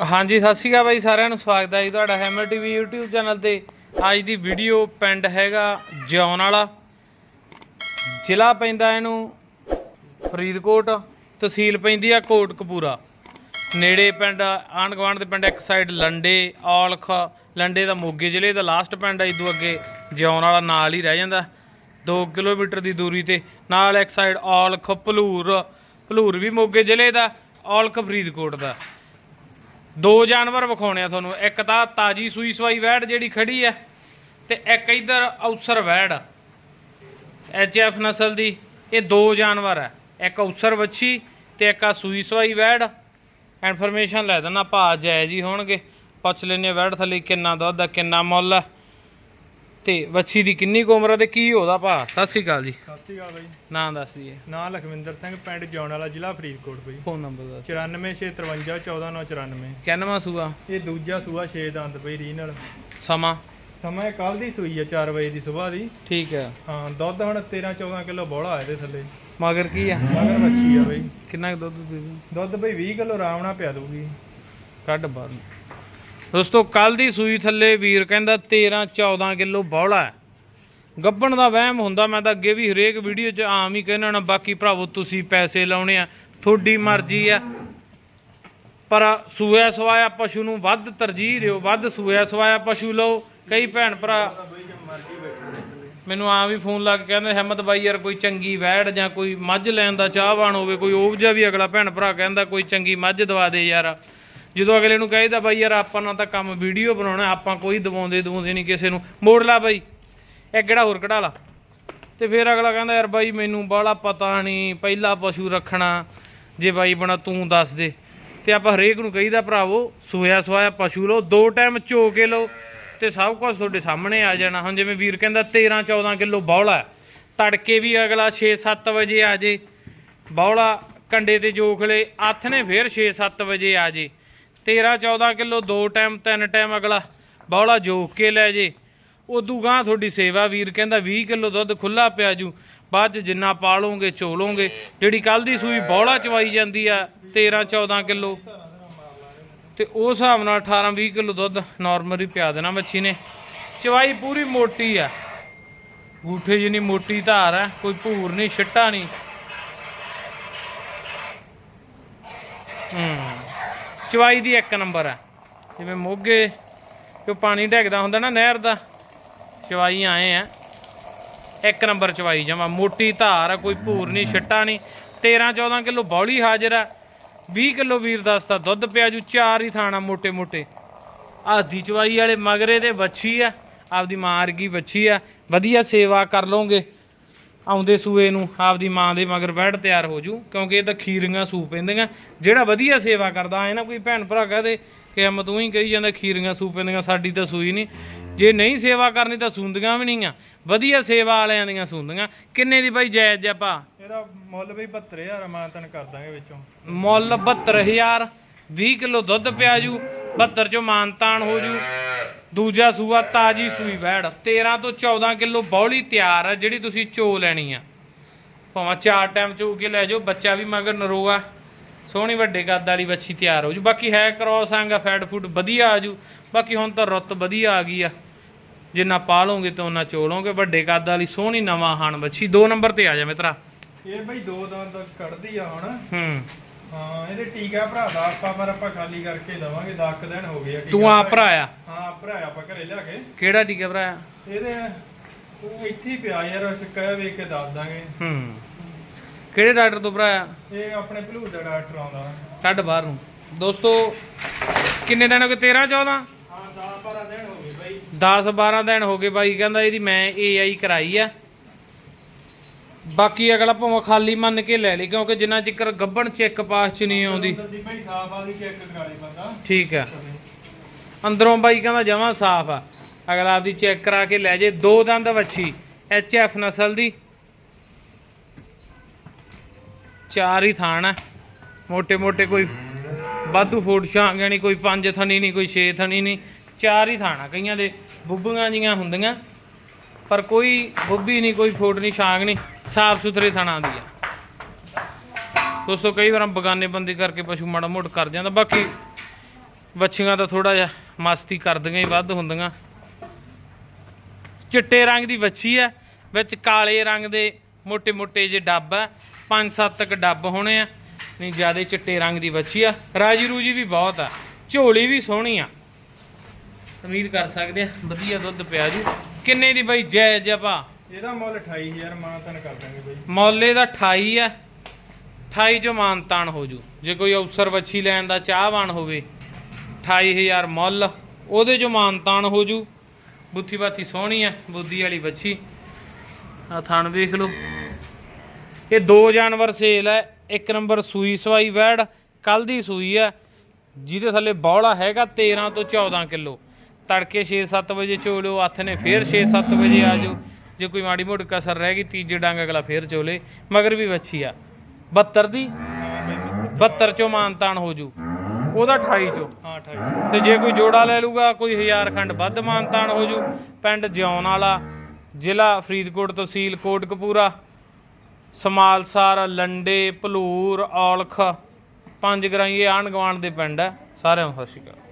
ਹਾਂਜੀ, ਸਤਿ ਸ਼੍ਰੀ ਅਕਾਲ ਬਾਈ, ਸਾਰਿਆਂ ਨੂੰ ਸਵਾਗਤ ਹੈ ਜੀ ਤੁਹਾਡਾ ਹੈਮਰ ਟੀਵੀ YouTube ਚੈਨਲ ਤੇ। ਅੱਜ ਦੀ ਵੀਡੀਓ ਪਿੰਡ ਹੈਗਾ ਜਿਉਣ ਵਾਲਾ। ਜ਼ਿਲ੍ਹਾ ਪੈਂਦਾ ਇਹਨੂੰ ਫਰੀਦਕੋਟ, ਤਹਿਸੀਲ ਪੈਂਦੀ ਆ ਕੋਟਕਪੂਰਾ। ਨੇੜੇ ਪਿੰਡ ਆਂਢ ਗੁਆਂਢ ਦੇ ਪਿੰਡ, ਇੱਕ ਸਾਈਡ ਲੰਡੇ, ਔਲਖ, ਲੰਡੇ ਦਾ ਮੋਗੇ ਜ਼ਿਲ੍ਹੇ ਦਾ ਲਾਸਟ ਪਿੰਡ ਆ ਇਦੋਂ ਅੱਗੇ ਜਿਉਣ ਵਾਲਾ ਨਾਲ ਹੀ ਰਹਿ ਜਾਂਦਾ। 2 ਕਿਲੋਮੀਟਰ ਦੀ ਦੂਰੀ ਤੇ, ਨਾਲ ਇੱਕ ਸਾਈਡ ਔਲਖ, ਭਲੂਰ ਭਲੂਰ ਵੀ ਮੋਗੇ ਜ਼ਿਲ੍ਹੇ ਦਾ, ਔਲਖ ਫਰੀਦਕੋਟ ਦਾ। ਦੋ ਜਾਨਵਰ ਵਿਖਾਉਣੇ ਆ ਤੁਹਾਨੂੰ। ਇੱਕ ਤਾਂ ਤਾਜੀ ਸੂਈ ਸਵਾਈ ਵੈੜ ਜਿਹੜੀ ਖੜੀ ਆ ਤੇ ਇੱਕ ਇਧਰ ਔਸਰ ਵੈੜ। ਐਚ ਐਫ ਨਸਲ ਦੀ ਇਹ ਦੋ ਜਾਨਵਰ ਆ। ਇੱਕ ਔਸਰ ਵੱਛੀ ਤੇ ਇੱਕ ਆ ਸੂਈ ਸਵਾਈ ਵੈੜ। ਇਨਫੋਰਮੇਸ਼ਨ ਲੈ ਦੇਣਾ ਭਾਅ ਜਾਇਜ਼ ਹੀ ਹੋਣਗੇ। ਪੁੱਛ ਲੈਨੇ ਵੈੜ ਥੱਲੇ ਕਿੰਨਾ ਦੁੱਧ ਆ, ਕਿੰਨਾ ਮੁੱਲ ਆ। ਤੇ ਵੱਛੀ ਦੀ ਕਿੰਨੀ ਕੁ ਉਮਰ ਆ ਤੇ ਕੀ ਉਹਦਾ ਭਾ? ਸਤਿ ਸ਼੍ਰੀ ਅਕਾਲ ਜੀ। ਸਤਿ ਸ਼੍ਰੀ ਅਕਾਲ ਬਾਈ। ਨਾਂ ਦੱਸ ਦਈਏ। ਨਾਂ ਲਖਵਿੰਦਰ ਸਿੰਘ ਪਿੰਡ ਜੌਣ ਵਾਲਾ ਜ਼ਿਲ੍ਹਾ ਫਰੀਦਕੋਟ ਬਾਈ। ਫੋਨ ਨੰਬਰ ਦੱਸ 9453 14994 ਕਿੰਨਵਾਂ ਸੂਆ? ਇਹ ਦੂਜਾ ਸੂਆ 6 ਦੰਦ ਬਈ ਰੀ ਨਾਲ। ਸਮਾਂ? ਸਮਾਂ ਕੱਲ ਦੀ ਸੂਈ ਆ 4 ਵਜੇ ਦੀ ਸਵੇਰ ਦੀ। ਠੀਕ ਹੈ ਹਾਂ ਦੁੱਧ ਹੁਣ 13 14 ਕਿਲੋ ਬੋਲਾ ਇਹਦੇ ਥੱਲੇ। ਮਗਰ ਕੀ ਆ? ਮਗਰ ਮੱਛੀ ਆ ਬਈ। ਕਿੰਨਾ ਦੁੱਧ ਦੇ ਦੁੱਧ ਬਈ 20 ਕਿਲੋ ਆਰਾਮ ਨਾਲ ਪਿਆ ਦੂਗੀ ਕੱਢ ਬਾਹਰ। ਦੋਸਤੋ ਕੱਲ ਦੀ ਸੂਈ ਥੱਲੇ ਵੀਰ ਕਹਿੰਦਾ 13 14 ਕਿਲੋ ਬੌਲਾ ਹੈ। ਗੱਬਣ ਦਾ ਵਹਿਮ ਹੁੰਦਾ, ਮੈਂ ਤਾਂ ਅੱਗੇ ਵੀ ਹਰੇਕ ਵੀਡੀਓ 'ਚ ਆਮ ਹੀ ਕਹਿਣਾ ਨਾ ਬਾਕੀ ਭਰਾਵੋ, ਤੁਸੀਂ ਪੈਸੇ ਲਾਉਣੇ ਆ, ਤੁਹਾਡੀ ਮਰਜ਼ੀ ਆ। ਪਰ ਸੂਆ ਸਵਾਇਆ ਪਸ਼ੂ ਨੂੰ ਵੱਧ ਤਰਜੀਹ ਦਿਓ, ਵੱਧ ਸੂਆ ਸਵਾਇਆ ਪਸ਼ੂ ਲਓ। ਕਈ ਭੈਣ ਭਰਾ ਮੈਨੂੰ ਆ ਵੀ ਫੋਨ ਲੱਗ ਕੇ ਕਹਿੰਦੇ, ਹਿੰਮਤ ਬਾਈ ਯਾਰ, ਕੋਈ ਚੰਗੀ ਵੈੜ ਜਾਂ ਕੋਈ ਮੱਝ ਲੈਣ ਦਾ ਚਾਹਵਾਨ ਹੋਵੇ, ਕੋਈ ਉਹ ਜਿਹਾ ਵੀ ਅਗਲਾ ਭੈਣ ਭਰਾ ਕਹਿੰਦਾ, ਕੋਈ ਚੰਗੀ ਮੱਝ ਦਵਾ ਦੇ ਯਾਰ। ਜਦੋਂ ਅਗਲੇ ਨੂੰ ਕਹੀਦਾ ਬਾਈ ਯਾਰ ਆਪਾਂ ਨਾਲ ਤਾਂ ਕੰਮ ਵੀਡੀਓ ਬਣਾਉਣਾ, ਆਪਾਂ ਕੋਈ ਦਵਾਉਂਦੇ ਦਵਾਉਂਦੇ ਨਹੀਂ ਕਿਸੇ ਨੂੰ। ਮੋੜ ਲਾ ਬਾਈ। ਇਹ ਕਿਹੜਾ ਹੋਰ ਕਢਾ ਲਾ? ਤੇ ਫਿਰ ਅਗਲਾ ਕਹਿੰਦਾ ਯਾਰ ਬਾਈ ਮੈਨੂੰ ਬਾਹਲਾ ਪਤਾ ਨਹੀਂ, ਪਹਿਲਾ ਪਸ਼ੂ ਰੱਖਣਾ, ਜੇ ਬਾਈ ਬਣਾ ਤੂੰ ਦੱਸ ਦੇ। ਤੇ ਆਪਾਂ ਹਰੇਕ ਨੂੰ ਕਹੀਦਾ ਭਰਾਵੋ, ਸੋਇਆ ਸੋਇਆ ਪਸ਼ੂ ਲਓ, ਦੋ ਟਾਈਮ ਚੋ ਕੇ ਲਓ, ਤੇ ਸਭ ਕੁਝ ਤੁਹਾਡੇ ਸਾਹਮਣੇ ਆ ਜਾਣਾ। ਹੁਣ ਜਿਵੇਂ ਵੀਰ ਕਹਿੰਦਾ 13 14 ਕਿਲੋ ਬੌਲਾ ਤੜਕੇ ਵੀ ਅਗਲਾ 6-7 ਵਜੇ ਆ ਜੇ। ਬੌਲਾ ਕੰਡੇ ਤੇ ਜੋਖ ਲੇ ਹੱਥ ਨੇ ਫੇਰ 6-7 ਵਜੇ ਆ ਜੇ। 13 14 ਕਿਲੋ, ਦੋ ਟਾਈਮ, ਤਿੰਨ ਟਾਈਮ, ਅਗਲਾ ਬੌਲਾ ਜੋਕ ਕੇ ਲੈ ਜੇ। ਉਦੋਂ ਗਾਂ ਤੁਹਾਡੀ ਸੇਵਾ ਵੀਰ ਕਹਿੰਦਾ 20 ਕਿਲੋ ਦੁੱਧ ਖੁੱਲਾ ਪਿਆ ਜੂ, ਬਾਅਦ 'ਚ ਜਿੰਨਾ ਪਾਲੋਗੇ ਚੋਲੋਗੇ ਜਿਹੜੀ ਕੱਲ ਦੀ ਸੂਈ ਬੌਲਾ ਚਵਾਈ ਜਾਂਦੀ ਆ 13 14 ਕਿਲੋ। ਤੇ ਉਸ ਹਿਸਾਬ ਨਾਲ 18 20 ਕਿਲੋ ਦੁੱਧ ਨਾਰਮਲ ਹੀ ਪਿਆ ਦੇਣਾ ਮੱਛੀ ਨੇ। ਚਵਾਈ ਪੂਰੀ ਮੋਟੀ ਆ। ਗੂਠੇ ਜਿੰਨੀ ਮੋਟੀ ਧਾਰ ਆ, ਕੋਈ ਭੂਰ ਨਹੀਂ, ਛਿੱਟਾ ਨਹੀਂ। ਹੂੰ। ਚਵਾਈ ਦੀ ਇੱਕ ਨੰਬਰ ਆ। ਜਿਵੇਂ ਮੋਗੇ ਜੋ ਪਾਣੀ ਡੈਗਦਾ ਹੁੰਦਾ ਨਾ ਨਹਿਰ ਦਾ, ਚਵਾਈ ਆਏ ਆ। ਇੱਕ ਨੰਬਰ ਚਵਾਈ ਜਮਾ, ਮੋਟੀ ਧਾਰ ਆ, ਕੋਈ ਭੂਰ ਨਹੀਂ, ਛਿੱਟਾ ਨਹੀਂ। 13 14 ਕਿਲੋ ਬੌਲੀ ਹਾਜ਼ਰ ਆ। 20 ਕਿਲੋ ਵੀਰ ਦੱਸ ਦਾ ਦੁੱਧ ਪਿਆ ਜੂ, ਚਾਰ ਹੀ ਥਾਣਾ ਮੋਟੇ ਮੋਟੇ। ਆਦੀ ਚਵਾਈ ਵਾਲੇ ਮਗਰੇ ਦੇ ਵੱਛੀ ਆ, ਆਪਦੀ ਮਾਰਗੀ ਵਰਗੀ ਵੱਛੀ ਆ। ਵਧੀਆ ਸੇਵਾ ਕਰ ਲੋਗੇ ਆਉਂਦੇ ਸੂਏ ਨੂੰ ਆਪਦੀ ਮਾਂ ਦੇ ਮਗਰ ਬੈਠ ਤਿਆਰ ਹੋ ਜੂ ਕਿਉਂਕਿ ਇਹ ਤਾਂ ਖੀਰੀਆਂ ਸੂ ਪੈਂਦੀਆਂ। ਜਿਹੜਾ ਵਧੀਆ ਸੇਵਾ ਕਰਦਾ ਐ ਨਾ ਕੋਈ ਭੈਣ ਭਰਾ ਕਹਦੇ ਕਿ ਅਮ ਤੂੰ ਹੀ ਕਹੀ ਜਾਂਦਾ ਖੀਰੀਆਂ ਸੂ ਪੈਂਦੀਆਂ ਸਾਡੀ ਤਾਂ ਸੂਈ ਨਹੀਂ। ਜੇ ਨਹੀਂ ਸੇਵਾ ਕਰਨੀ ਤਾਂ ਸੂੰਦੀਆਂ ਵੀ ਨਹੀਂ ਆ। ਵਧੀਆ ਸੇਵਾ ਵਾਲਿਆਂ ਦੀਆਂ ਸੂੰਦੀਆਂ। ਕਿੰਨੇ ਦੀ ਬਾਈ ਜਾਇਜ਼ ਆ ਭਾ? ਇਹਦਾ ਮੁੱਲ ਬਈ 72000 ਮਾਨਤਨ ਕਰ ਦਾਂਗੇ ਵਿੱਚੋਂ। ਮੁੱਲ 72000 20 ਕਿਲੋ ਦੁੱਧ ਪਿਆ ਜੂ 72 ਚੋਂ ਮਾਨਤਾਨ ਹੋ ਜੂ। ਦੂਜਾ ਸੂਆ ਤਾਜੀ ਸੂਈ ਵੈੜ। 13 ਤੋਂ 14 ਕਿਲੋ ਬੌਲੀ ਤਿਆਰ ਆ ਜਿਹੜੀ ਤੁਸੀਂ ਚੋ ਲੈਣੀ ਆ। ਭਾਵੇਂ ਚਾਰ ਟਾਈਮ ਚੋ ਕੇ ਲੈ ਜਾਓ ਬੱਚਾ ਵੀ ਮਗਰ ਨਰੋਆ। ਸੋਹਣੀ ਵੱਡੇ ਕੱਦ ਵਾਲੀ ਵੱਛੀ ਤਿਆਰ ਹੋ ਜੂ। ਬਾਕੀ ਹੈ ਕ੍ਰੋਸ ਆਂਗਾ ਫੈਟ ਫੂਡ ਵਧੀਆ ਆ ਜੂ। ਬਾਕੀ ਹੁਣ ਤਾਂ ਰੁੱਤ ਵਧੀਆ ਆ ਗਈ ਆ। ਜਿੰਨਾ ਪਾਲੋਗੇ ਤੇ ਉਹਨਾਂ ਚੋਲੋਗੇ ਵੱਡੇ ਕੱਦ ਵਾਲੀ ਸੋਹਣੀ ਨਵਾਂ ਹਾਨ ਵੱਛੀ। ਦੋ ਨੰਬਰ ਤੇ ਆ ਜਾ ਮਿੱਤਰਾ। ਇਹ ਬਈ ਦੋ ਦੰਦ ਕੱਢਦੀ ਆ ਹੁਣ। ਹੂੰ। ਹਾਂ ਇਹਦੇ ਟੀਕਾ ਭਰਾ ਦਾ ਆਪਾਂ ਪਰ ਆਪਾਂ ਖਾਲੀ ਕਰਕੇ ਦਵਾਂਗੇ 10 ਦਿਨ ਹੋ ਗਏ ਆ ਟੀਕਾ ਤੂੰ ਆ ਭਰਾਇਆ। ਭਰਾਇਆ? ਹਾਂ ਭਰਾਇਆ ਆਪਾਂ ਘਰੇ ਲਿਆ ਕੇ। ਕਿਹੜਾ ਟੀਕਾ ਭਰਾਇਆ? ਇਹਦੇ ਉਹ ਇੱਥੇ ਹੀ ਪਿਆ ਯਾਰ ਸ਼ਿਕਾਇਤ ਵੇਖ ਕੇ ਦੱਸ ਦਾਂਗੇ। ਹੂੰ। ਕਿਹੜੇ ਡਾਕਟਰ ਤੋਂ ਭਰਾਇਆ? ਇਹ ਆਪਣੇ ਭਲੂਰ ਦਾ ਡਾਕਟਰ ਆਉਂਦਾ। ਕੱਢ ਬਾਹਰ ਨੂੰ। ਦੋਸਤੋ ਕਿੰਨੇ ਦਿਨ ਹੋ ਗਏ? 13 14 ਹਾਂ 10 12 ਦਿਨ ਹੋ ਗਏ ਬਾਈ। 10 12 ਦਿਨ ਹੋ ਗਏ ਬਾਈ। ਕਹਿੰਦਾ ਇਹਦੀ ਮੈਂ ਏਆਈ ਕਰਾਈ ਆ। ਬਾਕੀ ਅਗਲਾ ਭਾਵੇਂ ਖਾਲੀ ਮੰਨ ਕੇ ਲੈ ਲਈ ਕਿਉਂਕਿ ਜਿੰਨਾ ਚਿਕਰ ਗੱਭਣ ਚੈੱਕ ਪਾਸ ਚ ਨਹੀਂ ਆਉਂਦੀ। ਠੀਕ ਆ। ਅੰਦਰੋਂ ਬਾਈ ਕਹਿੰਦਾ ਜਮਾ ਸਾਫ਼ ਆ। ਅਗਲਾ ਆਪਦੀ ਚੈੱਕ ਕਰਾ ਕੇ ਲੈ ਜੇ ਦੋ ਦੰਦ ਵੱਛੀ ਐਚ ਐਫ ਨਸਲ ਦੀ। ਚਾਰ ਹੀ ਥਾਣ ਆ। ਮੋਟੇ ਮੋਟੇ ਕੋਈ ਵਾਧੂ ਫੋੜ ਛਾਂਗਿਆ ਨਹੀਂ ਕੋਈ ਪੰਜ ਥਣੀ ਨਹੀਂ ਕੋਈ ਛੇ ਥਣੀ ਨਹੀਂ ਚਾਰ ਹੀ ਥਾਣਾ ਕਈਆਂ ਦੇ ਬੁੱਬੀਆਂ ਜੀਆਂ ਹੁੰਦੀਆਂ ਪਰ ਕੋਈ ਬੁੱਬੀ ਨਹੀਂ ਕੋਈ ਫੋੜ ਨਹੀਂ ਛਾਂਗ ਨਹੀਂ। ਸਾਫ਼ ਸੁਥਰੇ ਥਣਾ ਦੀ ਆ। ਦੋਸਤੋ, ਕਈ ਵਾਰ ਬਗਾਨੇ ਬੰਦੀ ਕਰਕੇ ਪਸ਼ੂ ਮਾੜਾ ਮੋਟ ਕਰ ਜਾਂਦਾ, ਬਾਕੀ ਵੱਛੀਆਂ ਦਾ ਥੋੜਾ ਜਿਹਾ ਮਸਤੀ ਕਰਦੀਆਂ ਹੀ ਵੱਧ ਹੁੰਦੀਆਂ। ਚਿੱਟੇ ਰੰਗ ਦੀ ਵੱਛੀ ਆ, ਵਿੱਚ ਕਾਲੇ ਰੰਗ ਦੇ ਮੋٹے-ਮੋٹے ਜੇ ਡੱਬ ਆ, ਪੰਜ ਸੱਤ ਤੱਕ ਡੱਬ ਹੋਣੇ ਆ, ਨਹੀਂ ਜ਼ਿਆਦਾ ਚਿੱਟੇ ਰੰਗ ਦੀ ਵੱਛੀ ਆ। ਰਾਜੀ ਰੂਜੀ ਵੀ ਬਹੁਤ ਆ, ਝੋਲੀ ਵੀ ਸੋਹਣੀ ਆ। ਉਮੀਦ ਕਰ ਸਕਦੇ ਆ, ਵਧੀਆ ਦੁੱਧ ਪਿਆ ਜੀ। ਕਿੰਨੇ ਦੀ ਬਾਈ? ਜੈ ਜਪਾ। ਇਹਦਾ ਮੁੱਲ 28000 ਮਾਨਤਨ ਕਰ ਦਾਂਗੇ ਬਾਈ। ਮੌਲੇ ਦਾ 28 ਆ। 28 ਚੋਂ ਮਾਨਤਾਨ ਹੋ ਜੂ। ਜੇ ਕੋਈ ਅਫਸਰ ਵੱਛੀ ਲੈਣ ਦਾ ਚਾਹਵਾਨ ਹੋਵੇ 28000 ਮੁੱਲ, ਉਹਦੇ ਚੋਂ ਮਾਨਤਾਨ ਹੋ ਜੂ। ਬੁੱਥੀ ਬਾਥੀ ਸੋਹਣੀ ਆ, ਬੁੱਧੀ ਵਾਲੀ ਵੱਛੀ। ਆ ਥਣ ਵੇਖ ਲਓ। ਇਹ ਦੋ ਜਾਨਵਰ ਸੇਲ ਹੈ ਇੱਕ ਨੰਬਰ ਸੂਈ ਸਵਾਈ ਵੈੜ ਕੱਲ ਦੀ ਸੂਈ ਹੈ ਜਿਹਦੇ ਥੱਲੇ ਬੌਲਾ ਹੈਗਾ 13 ਤੋਂ 14 ਕਿਲੋ। ਤੜਕੇ 6-7 ਵਜੇ ਚੋਲਿਓ ਹੱਥ ਨੇ ਫੇਰ 6-7 ਵਜੇ ਆ ਜੇ ਕੋਈ ਮਾੜੀ ਮੋਟੀ ਕਸਰ ਰਹਿ ਗਈ ਤੀਜੇ ਡੰਗ ਅਗਲਾ ਫੇਰ ਚੋਲੇ ਮਗਰ ਵੀ ਵੱਛੀ ਆ। 72 ਦੀ? ਹਾਂ ਬਾਈ 72 ਚੋਂ ਮਾਨਤਾਨ ਹੋ ਜੂ। ਉਹਦਾ 28 ਚੋਂ। ਹਾਂ 28 ਤੇ ਜੇ ਕੋਈ ਜੋੜਾ ਲੈ ਲੂਗਾ ਕੋਈ ਹਜ਼ਾਰ ਖੰਡ ਵੱਧ ਮਾਨਤਾਨ ਹੋ ਜੂ। ਪਿੰਡ ਜਿਉਣ ਵਾਲਾ ਜ਼ਿਲ੍ਹਾ ਫਰੀਦਕੋਟ ਤਹਿਸੀਲ ਕੋਟਕਪੂਰਾ ਸਮਾਲਸਾਰ ਲੰਡੇ ਭਲੂਰ ਔਲਖ ਪੰਜ ਗਰਾਈ ਇਹ ਆਣ ਗਵਾਂਡ ਦੇ ਪਿੰਡ ਹੈ। ਸਾਰਿਆਂ ਨੂੰ ਸਤਿ ਸ਼੍ਰੀ ਅਕਾਲ।